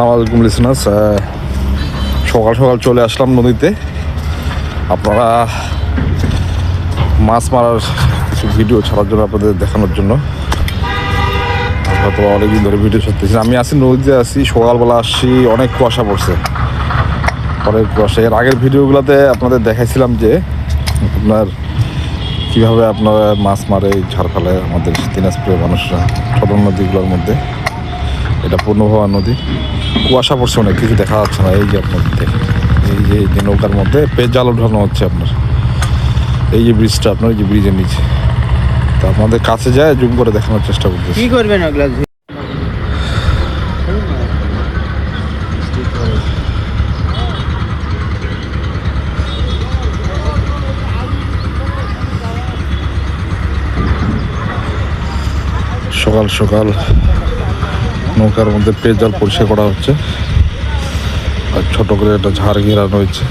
আসসালামু লিসনার্স সকাল সকাল চলে আসলাম নদীতে। আপনারা মাছ মারার কিছু ভিডিও ছাড়ার জন্য আপনাদের দেখানোর জন্য। হয়তো অনেকদিন ধরে ভিডিও ছাড়তেছি আমি আসি নদীতে আসি সকালবেলা আসছি, অনেক কুয়াশা পড়ছে। অনেক কুয়াশা। এর আগের ভিডিওগুলোতে আপনাদের দেখাইছিলাম যে, আপনার কীভাবে আপনারা মাছ মারে এই ঝাড়খালে আমাদের দিনাজপুরের মানুষরা ছোট নদীগুলোর মধ্যে। এটা পূর্ণভবা নদী। কুয়াশা পড়ছে অনেক কিছু দেখা যাচ্ছে না এই যে আপনার এই যে এই যে নৌকার মধ্যে পেজ জাল উঠানো হচ্ছে আপনার। এই যে ব্রিজটা আপনার এই যে ব্রিজের নিচে। তো আপনাদের কাছে যায় জুম করে দেখানোর চেষ্টা করতেছি। কি করবেন ওগুলা? সকাল সকাল নৌকার মধ্যে পেজাল পরিষ্কার করা হচ্ছে। আর ছোট করে একটা ঝাড় ঘেরা রয়েছে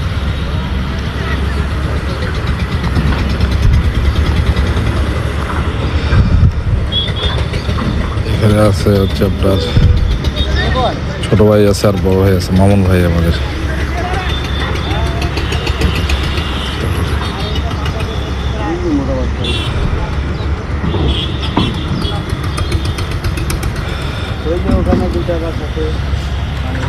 এখানে আছে হচ্ছে আপনার ছোট ভাই আছে আর বড় ভাই আছে, মামুন ভাই আমাদের। যে ওখানে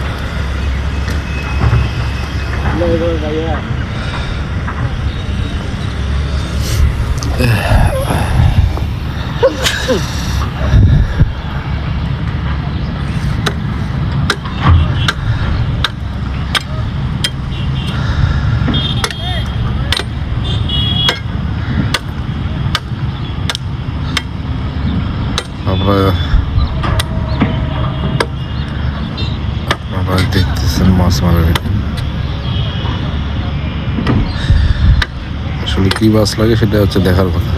দুটা মারা আসলে কি মাছ লাগে সেটা হচ্ছে দেখার কথা।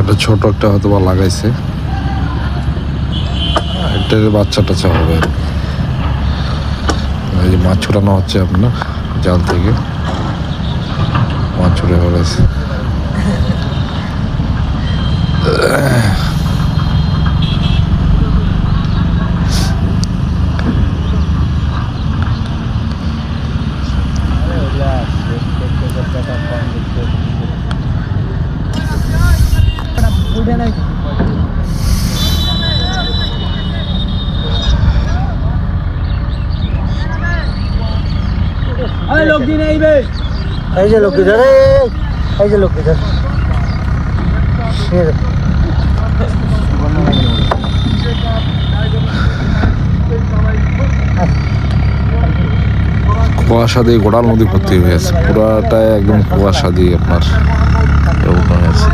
একটা ছোট একটা হয়তো বা লাগাইছে। এটার বাচ্চা টাচ্চা হবে। এই যে মাছ ছোটানো হচ্ছে আপনার। জাল থেকে। মাছ ছুটে ফেলেছে। নাই এই লোক দিন আইবে এই যে লোক ধরে এই যে লোক ধরে কুয়াশা দিয়ে গোড়াল নদী ভর্তি হয়ে আছে পুরাটাই একদম কুয়াশা দিয়ে আপনার এরকম হয়ে আছে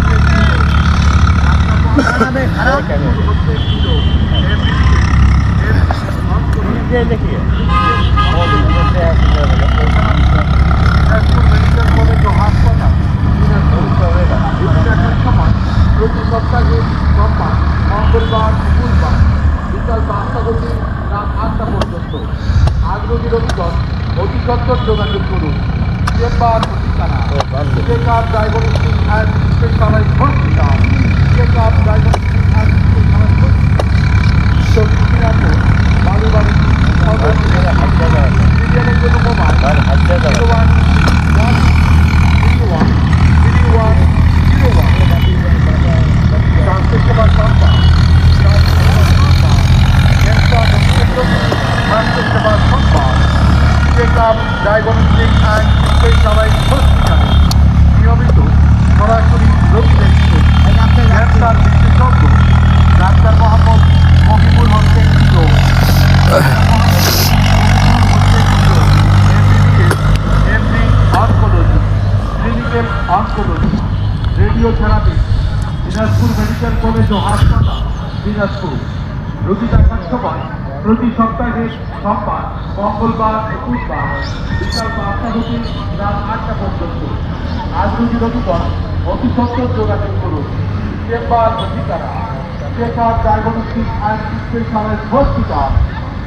প্রতি সপ্তাহে সোমবার মঙ্গলবার বুধবার বিকাল পাঁচটা থেকে রাত আটটা পর্যন্ত আগ্রহী রবিগণ অতি সত্তর যোগাযোগ করুন চেম্বার ঠিকানা checkup diagnostic and specialise hospital checkup diagnostic and specialise hospital চব্বিশ দিনাজপুর বালুবাড়ি মিডিয়ামের জন্য mobile zero one one zero one zero one zero one transport সেবা সংস্থা চেকআপ ডায়াগনস্টিক অ্যান্ড স্পেশালাইজ হসপিটালে নিয়মিত সরাসরি রোগী দেখছে ক্যান্সার বিশেষজ্ঞ doctor Mohammad Mohibul Hossain MD oncology, clinical oncology radiotherapy Dinajpur medical college ও হাসপাতাল, দিনাজপুর। রোগী দেখার সময় প্রতি সপ্তাহে সোমবার, মঙ্গলবার ও বুধবার বিকাল পাঁচটা থেকে রাত আটটা পর্যন্ত। আজ রোগী রবিবার অতি সত্তর যোগাযোগ করুন। চেম্বার ঠিকানা check diagnostic and specialise hospital,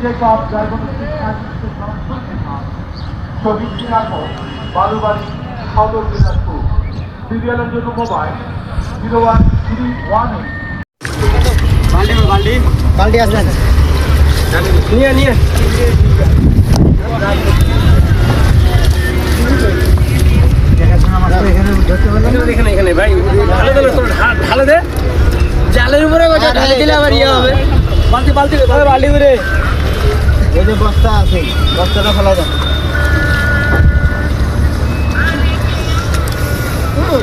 check diagnostic and specialise hospital. Shahid Minar Balubari, Sadar Dinajpur. সিরিয়ালের জন্য mobile zero one three one eight. বালতি আসলেন নিয়ে নিয়ে। এখানে এখানে ভাই। ঢালে দিলে তো ঢালে দে। জালের উপরে কথা ঢালে দিলে আবার ইয়ে হবে। বালতি বালতি ভাই বালতি। করে ওই যে বস্তা আছে বস্তাটা ফেলা দাও সেখানে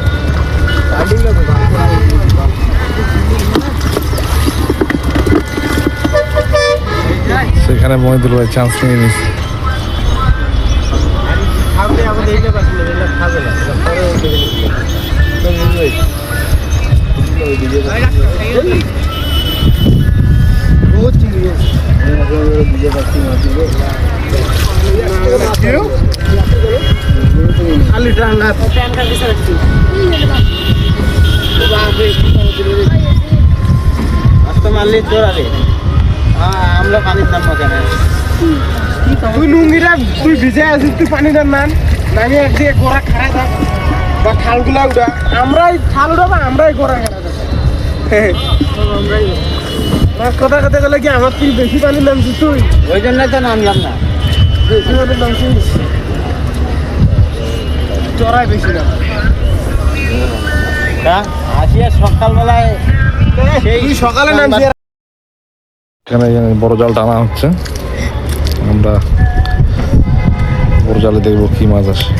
মহিদুল ভাই চান্স নিয়ে নিচ্ছে খাবে আমাদের এইটা পাচ্ছিল এটা খাবে না এটা পরে ওই দিকে নিচ্ছে। তো বুঝবে। ওই দিকে পাচ্ছিল। আছে। ওই দিকে পাচ্ছি মাছ দিকে। খালি টাঙ্গা আস্তে মারলে হ্যাঁ নাম তুই লুঙ্গিটা তুই ভিজে আছিস তুই পানিটা নান নামিয়ে একদিকে গোড়া খাড়া থাক বা খালগুলা উঠা আমরাই খাল উঠাবো আমরাই গোড়া খাড়া কথা কথা গেলে কি আমার তুই বেশি পানি নামছিস তুই? ওই জন্যই তো নামলাম না। বেশি পানি নামছিস? চড়াই বেশি না। আসিয়া সকালবেলায় সেই সকালে নামছি এখানে বড় জাল টানা হচ্ছে। আমরা বড় জালে দেখব কি মাছ আসে?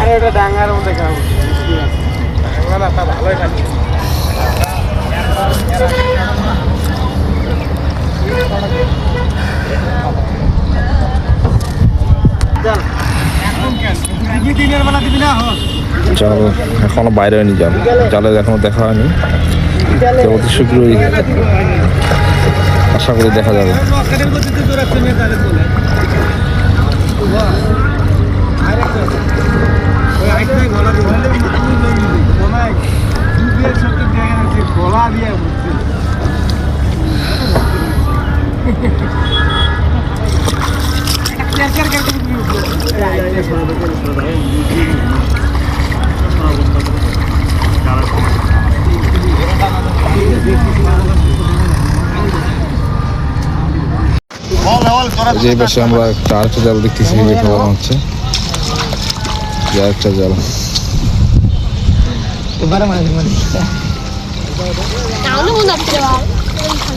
আরে ডাঙ্গার মধ্যে খাব। ডাঙ্গা ভালোই জাল এখনও বাইরে হয়নি জাল। জালে এখনও দেখা হয়নি। তো অতি শীঘ্রই আশা করি দেখা যাবে। গলা যে পাশে আমরা একটা আরেকটা জাল দেখতেছি যে খাওয়া হচ্ছে। যে আরেকটা জাল।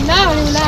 나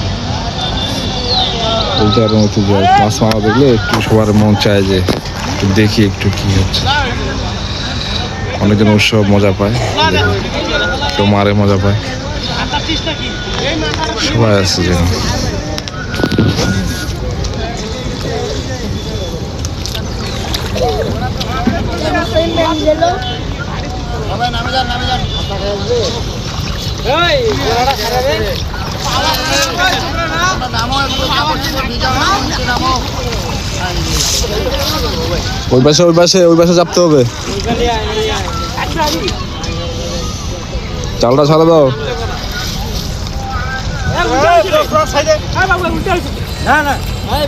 বলতে আর ঐতিহ্য মাছ মারা দেখলে একটু সবার মন চায় যে একটু দেখি একটু কি হচ্ছে অনেকজন উৎসব মজা পায়। কেউ মারে মজা পায় সবাই আছে যেখানে ওই পাশে ওই পাশে ওই পাশে চাপতে হবে। চালটা ছাড়া দাও। না না এই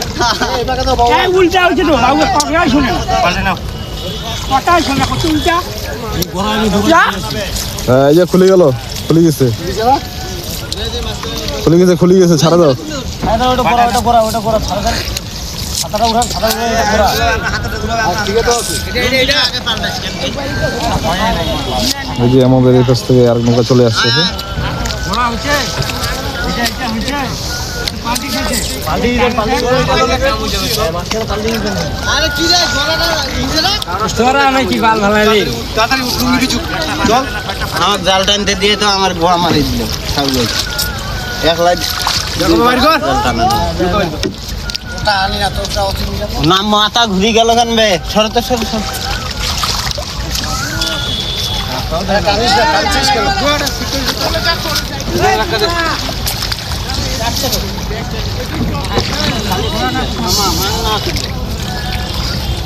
উল্টা হচ্ছে তো বাবু কথাই শুনে। কথাই শুনে কত উল্টা? হ্যাঁ এই যে খুলে গেল খুলে গেছে। খুলে গেছে খুলে গেছে ছাড়া দাও। এই যে আমাদের কাছ থেকে আর নৌকা চলে আসছে তোরা আমি কি বাল ভালালি আমার জাল টানতে দিয়ে তো আমার গোয়া মারি দিল এক না মাথা ঘুরি গেল কেন বে সরতে সর সর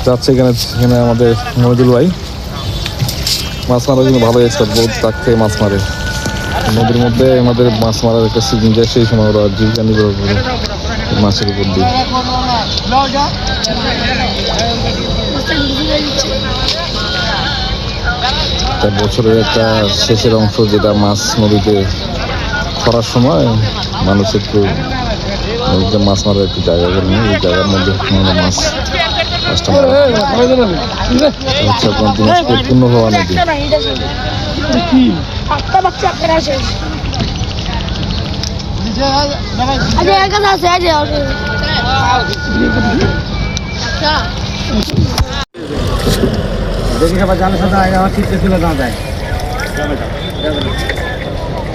যাচ্ছে এখানে এখানে আমাদের মনিদুল ভাই। মাছ মারা কিন্তু ভালো এক্সপার্ট বহুত তাক থেকে মাছ মারে। নদীর মধ্যে আমাদের মাছ মারার একটা সিজন যায়, সেই সময় ওরা জীবিকা নির্ভর করে মাছের উপর দিয়ে। বছরের একটা শেষের অংশ যেটা মাছ নদীতে খরার সময় মানুষ একটু নদীতে মাছ মারার একটু জায়গা করে নিয়ে, এই জায়গার মধ্যে মাছ আছে আরে দেখি খাবার জালের সাথে আমার ঠিক ছিল না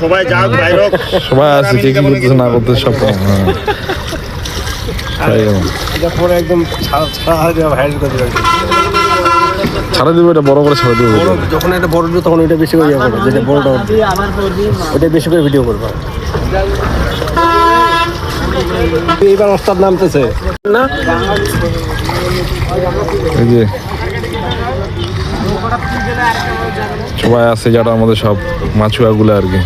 সবাই ছাড়া দেবে দিবে এটা বড় করে ছাড়া দিবে যখন একটা বড় দিও তখন ওইটা বেশি করে ইয়ে করবে যেটা বড়টা ওইটা বেশি করে ভিডিও করবে এইবার ওস্তাদ নামতেছে না এই যে সবাই আছে যারা আমাদের সব মাছুয়াগুলো আর কি।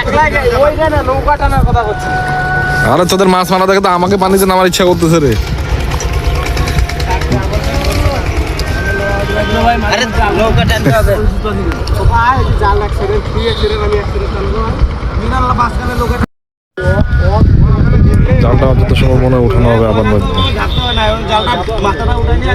এক আরে তোদের মাছ মারা দেখে তো আমাকে পানিতে নামার ইচ্ছা করতেছে রে। আরে নৌকা টানতে হবে। জাল ফ্রি অ্যাক্সিডেন্ট আমি লোকে জালটা অন্তত সময় মনে উঠানো হবে আবার নদীতে জালটা মাথাটা উঠে নিয়ে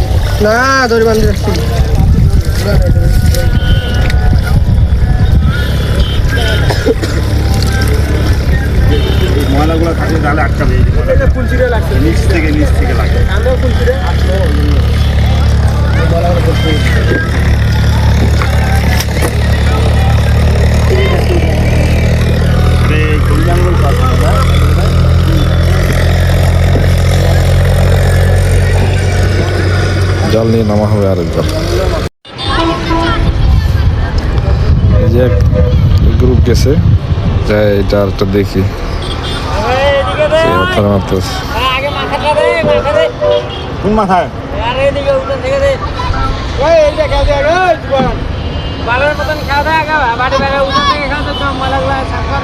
না দড়ি বান্ধি রাখছি। ময়লাগুলো থাকলে তাহলে আটকাবে কুলচিরে লাগছে। নিচ থেকে নিচ থেকে লাগে। আমিও কুলচিরে জাল নিয়ে নামা হবে আরেকবার। যে গ্রুপ গেছে যাই এটা আরেকটা দেখি। মাথার মাথায় মতন খাওয়া দাওয়া উঠে খাওয়া তো ময়লা গুলা সাফ কর।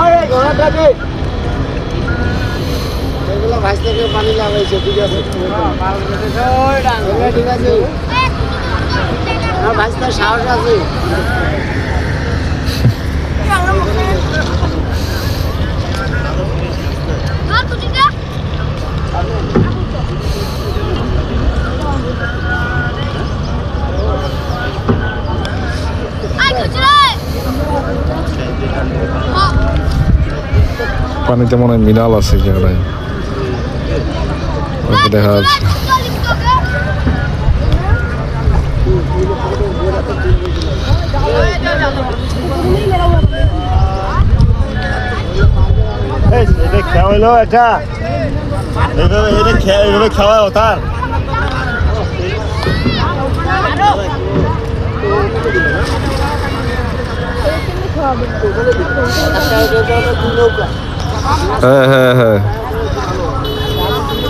ওই ঘোড়াটা দে এগুলো ভাইস থেকে পানি লাগাইছে, ঠিক আছে? ঠিক আছে আমার ভাইসটার সাহস আছে। পানিতে মনে হয় মিনাল আছে জায়গায় ওকে দেখা যাচ্ছে এটা এটা? এটা খেয়া এইভাবে খাওয়া তার। হ্যাঁ হ্যাঁ হ্যাঁ।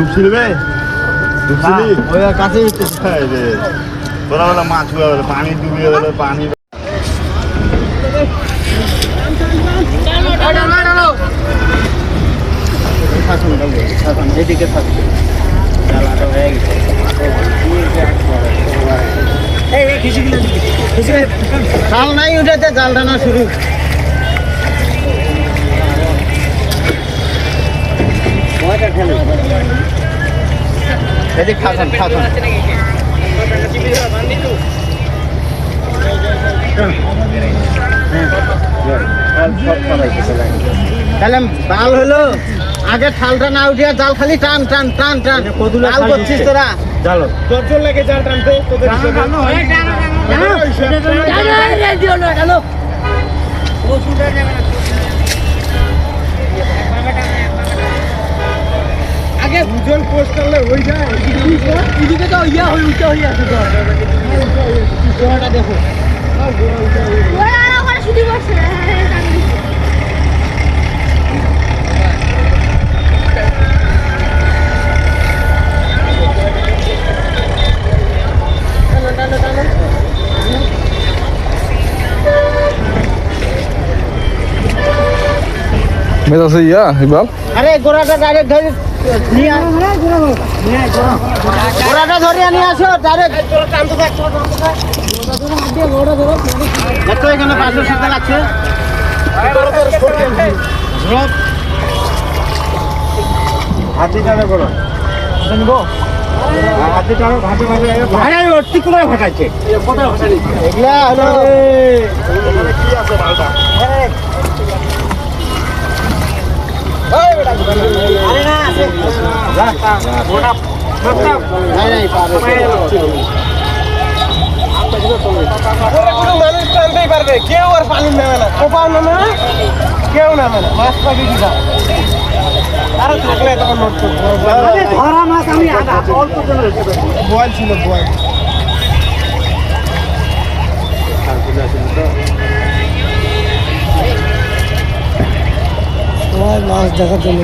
ডুবছিলি বে? ডুবছিলি? ওই কাছে রে তোরা বলে মাছ হয়ে পানি ডুবিয়ে গেলে পানি এদিকে থাকবে জ্বালাটা হয়ে গেছে নাই উঠাতে জাল টানা শুরু। এদিকে খাসান খাসান তাহলে জাল হলো আগে ঠালটা না উঠিয়া জাল খালি টান টান টান টান। জাল করছিস তোরা। চলো তোর লাগে জাল টানতে তোদের আগে দুজন পোস্ট করলে হয়ে যায়। এদিকে তো ইয়া হয়ে উঠে হয়ে আছে তো। দেখো। শুধু মেজ ইয়া ইকবাল? আরে গোড়াটা ডাইরেক্ট গোড়াটা ধরে নিয়ে আসো ডাইরেক্ট দেখো এখানে পাঁচশো সাথে লাগছে হাতি টানে করো হাতি টানো হাতি মাঝে ভাড়াই অতি করে ভাটাইছে এগুলা হলো কি আছে মালটা? নাই নাই পাবে কোনো মানুষ টানতেই পারবে কেউ আর পানি না কোপাও নেবে না কেউ মাছ পাখি কি আরও থাকলে ছিল বয়েল মাছ দেখার জন্য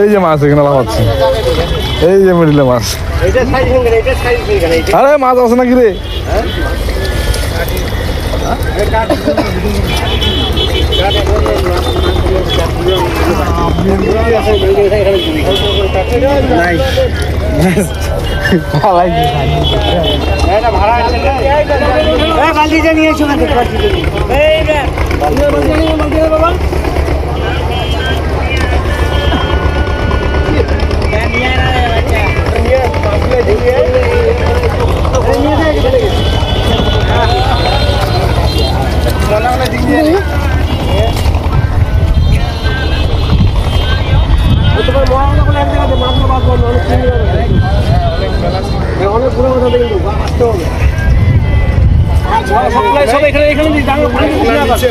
এই যে মাছ এখানে লাফাচ্ছে। এই যে মিডিলে মাছ। আরে মাছ আছে নাকি রে? তোমার বলে এক জায়গাতে বাদ বন্ধ অনেক অনেক পুরো কথা কিন্তু আসতে হবে। সব এখানে এখানে দিই ডাঙর পানি দিচ্ছি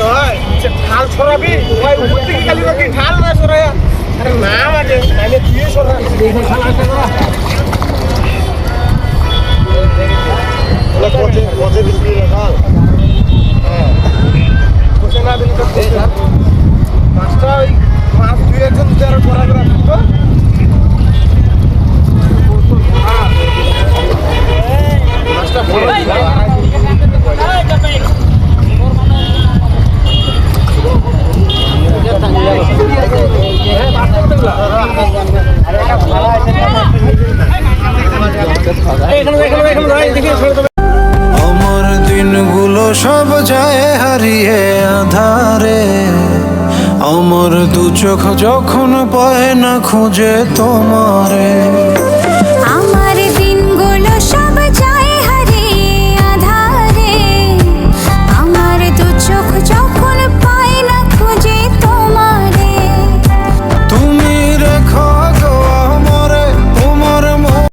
ঢাল ছড়াবি ওই উপর থেকে খালি নাকি ঢাল না ছড়ায়। আরে না মানে তাহলে তুই ছড়া এইখানে ঢাল আসতে করা পচে পচে দিবি ঢাল। পচে না দিলে তো মাছটা ওই মাছ দুই একজন যদি আরও করা করে আমার দিনগুলো সব যায় হারিয়ে আধারে। আমার দু চোখ যখন পায় না খুঁজে তোমারে।